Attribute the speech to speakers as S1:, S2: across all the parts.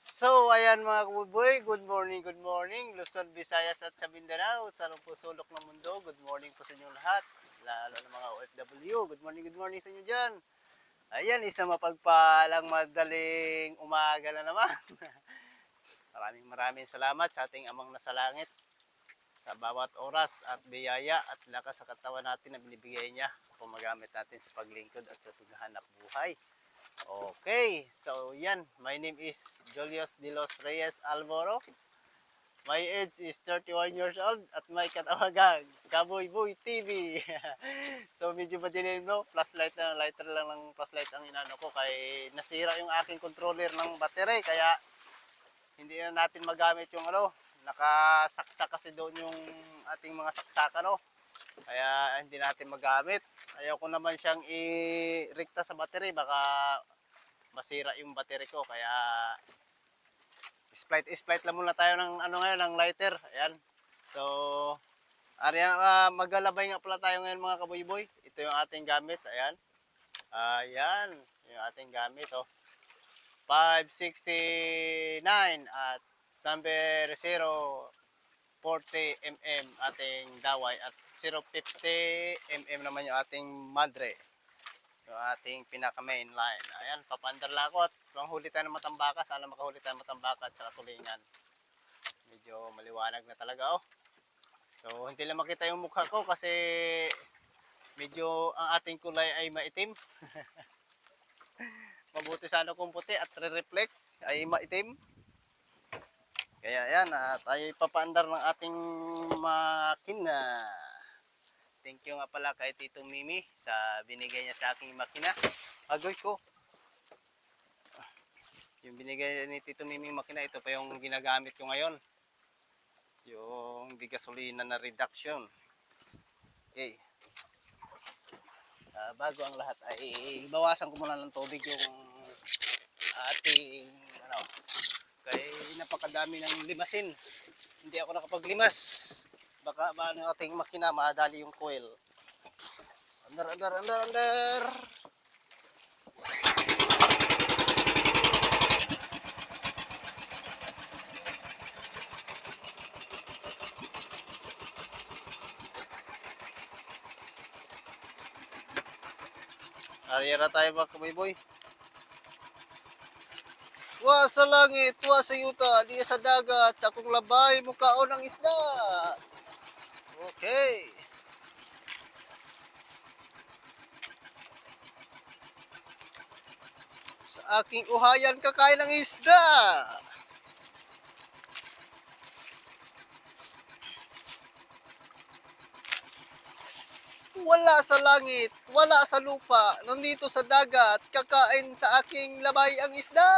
S1: So, ayan mga kabuboy, good morning, good morning. Luzon, Visayas at sa Mindanao, sa po sulok ng mundo, good morning po sa inyong lahat. Lalo ng mga OFW, good morning, good morning sa inyo dyan. Ayan, isang mapagpalang madaling umaga na naman. maraming maraming salamat sa ating amang nasa langit sa bawat oras at biyaya at lakas sa katawan natin na binibigay niya kung magamit natin sa paglingkod at sa paghahanap buhay. Okay, so yan. My name is Julius De Los Reyes Alvoro. My age is 31 years old at may katawagan, Kaboy Boy TV. so medyo madilim no, flashlight na, lighter lang ng flashlight ang inano ko kay nasira yung aking controller ng battery kaya hindi na natin magamit yung ano, nakasaksak kasi doon yung ating mga saksakan no. Kaya hindi natin magamit. Ayaw ko naman siyang i-rekta sa battery. Baka masira yung battery ko. Kaya split split lang muna tayo ng ano ngayon ng lighter. Ayan. So Arya, uh, maglalabay nga pala tayo ngayon mga kaboy-boy. Ito yung ating gamit. Ayan. Ayan. Yung ating gamit. Oh. 569 at number 0 40 mm ating daway at 050 mm naman yung ating madre yung ating pinaka main line. Ayan papandar lang ako at panghuli tayo ng matambaka. Sana makahuli tayo ng matambaka at saka tulingan medyo maliwanag na talaga oh. So hindi lang makita yung mukha ko kasi medyo ang ating kulay ay maitim. Mabuti sana kung puti at re-reflect ay maitim. Kaya yan, at tayo ipapaandar ng ating makina. Thank you nga pala kay Tito Mimi sa binigay niya sa aking makina. Agoy ko. Yung binigay ni Tito Mimi makina, ito pa yung ginagamit ko ngayon. Yung di gasolina na reduction. Okay. Ah, bago ang lahat ay bawasan ko muna ng tubig yung ating ano, kaya napakadami ng limasin. Hindi ako nakapaglimas. Baka maano yung ating makina, madali yung coil. Andar, andar, andar, andar. Ariya na tayo mga kaboy Wa sa langit, wa sa yuta, di sa dagat, sa akong labay, mukaon ang isda. Okay. Sa aking uhayan kakain ng isda. Wala sa langit, wala sa lupa, nandito sa dagat, kakain sa aking labay ang isda.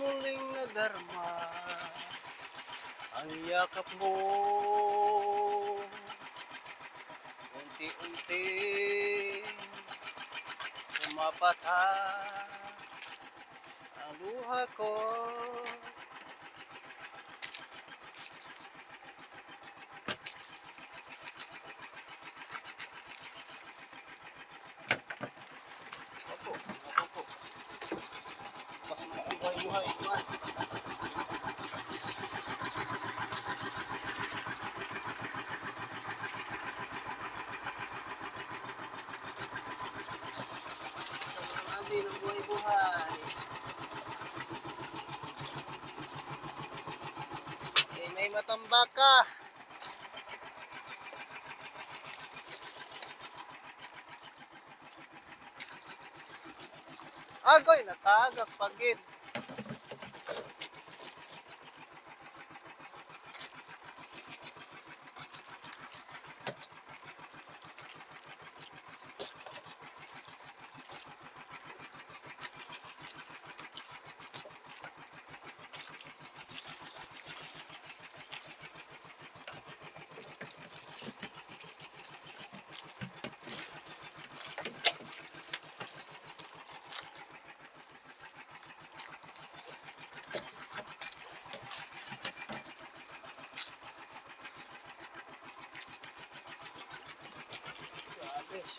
S1: Muling nadarma. Ang yakap mo. Unti-unti pumapata ang luha ko natin ng buhay-buhay. Eh, may matambak ka. Agoy, natagak pagid.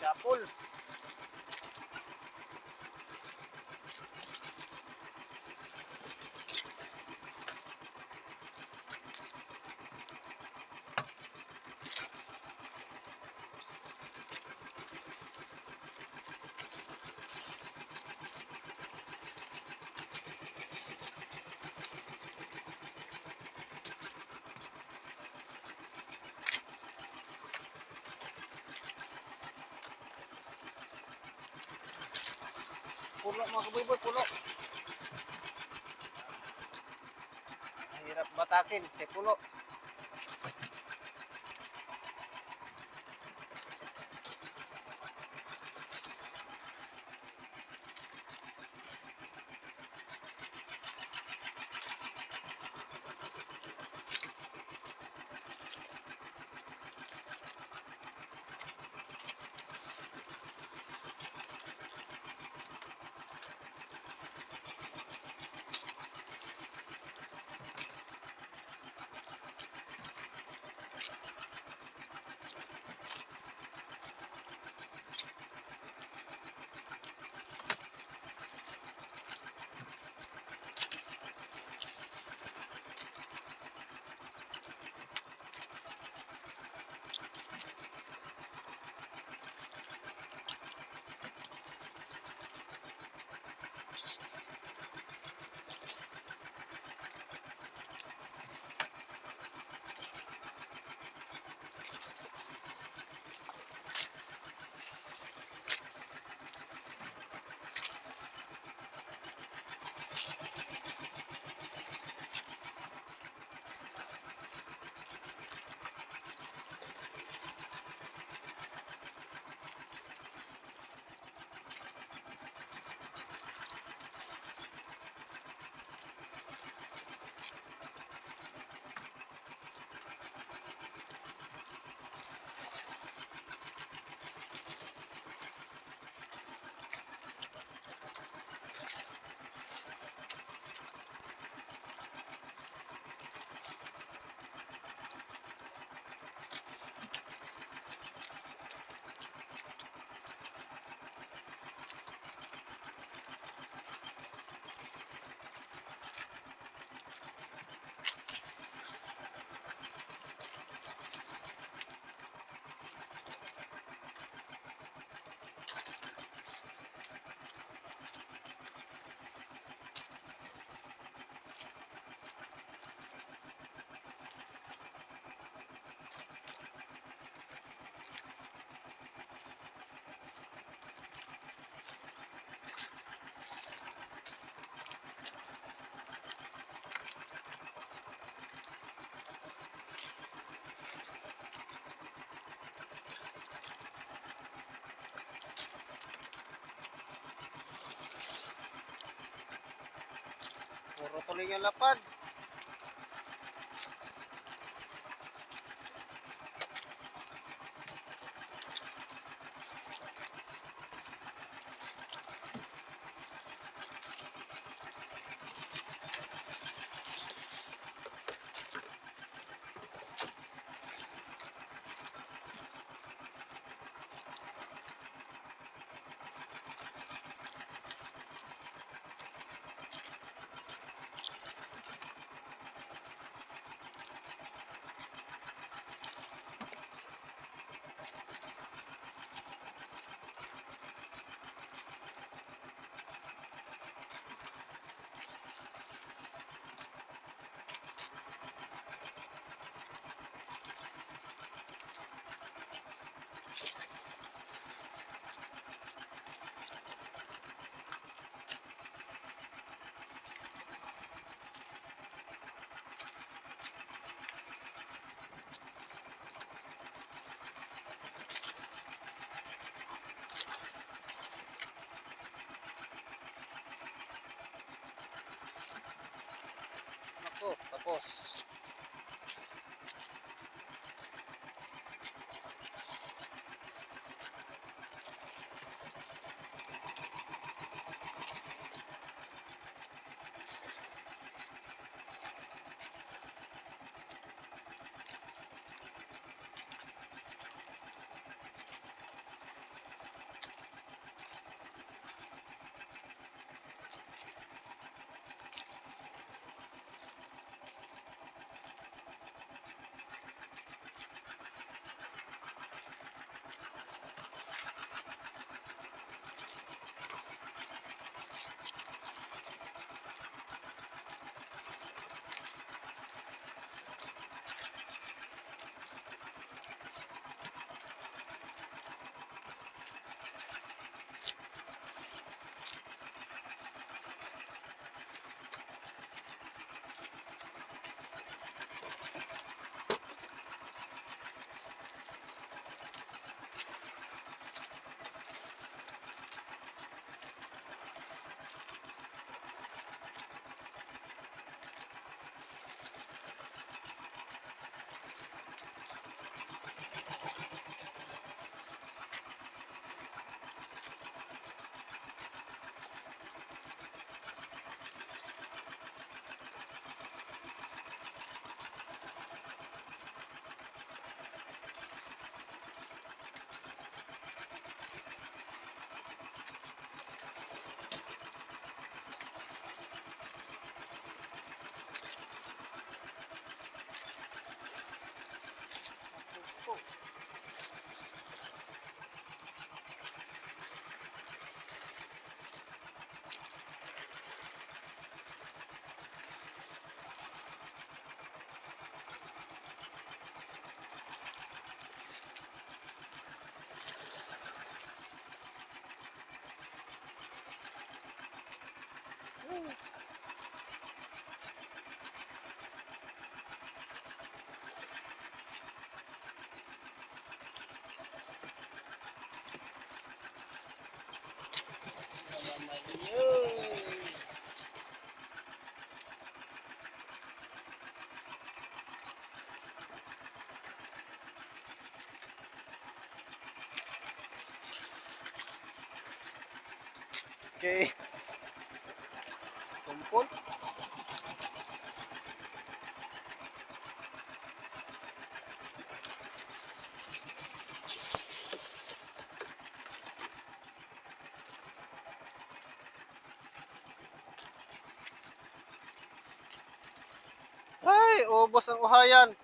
S1: Grabe, shuffle. Pulo mga kaboy-boy, pulo. Mahirap batakin, kay pulo. Huling ang lapad. Ako, tapos. Okay. Kumpul. Ay, ubos ang uhayan.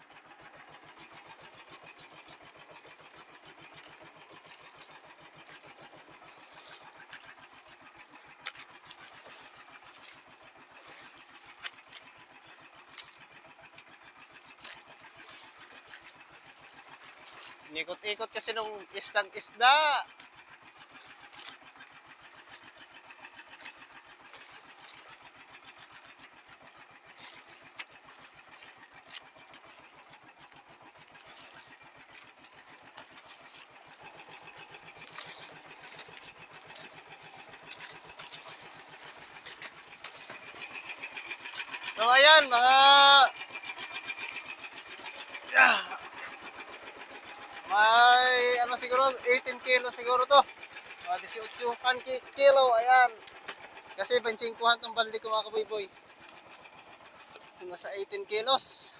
S1: Nikot-ikot kasi nung isdang isda. So ayan mga ah may ano siguro 18 kilo siguro to. Mga 18 kan ki- kilo ayan. Kasi 25 tong balde ko mga kaboy-boy. Nasa 18 kilos.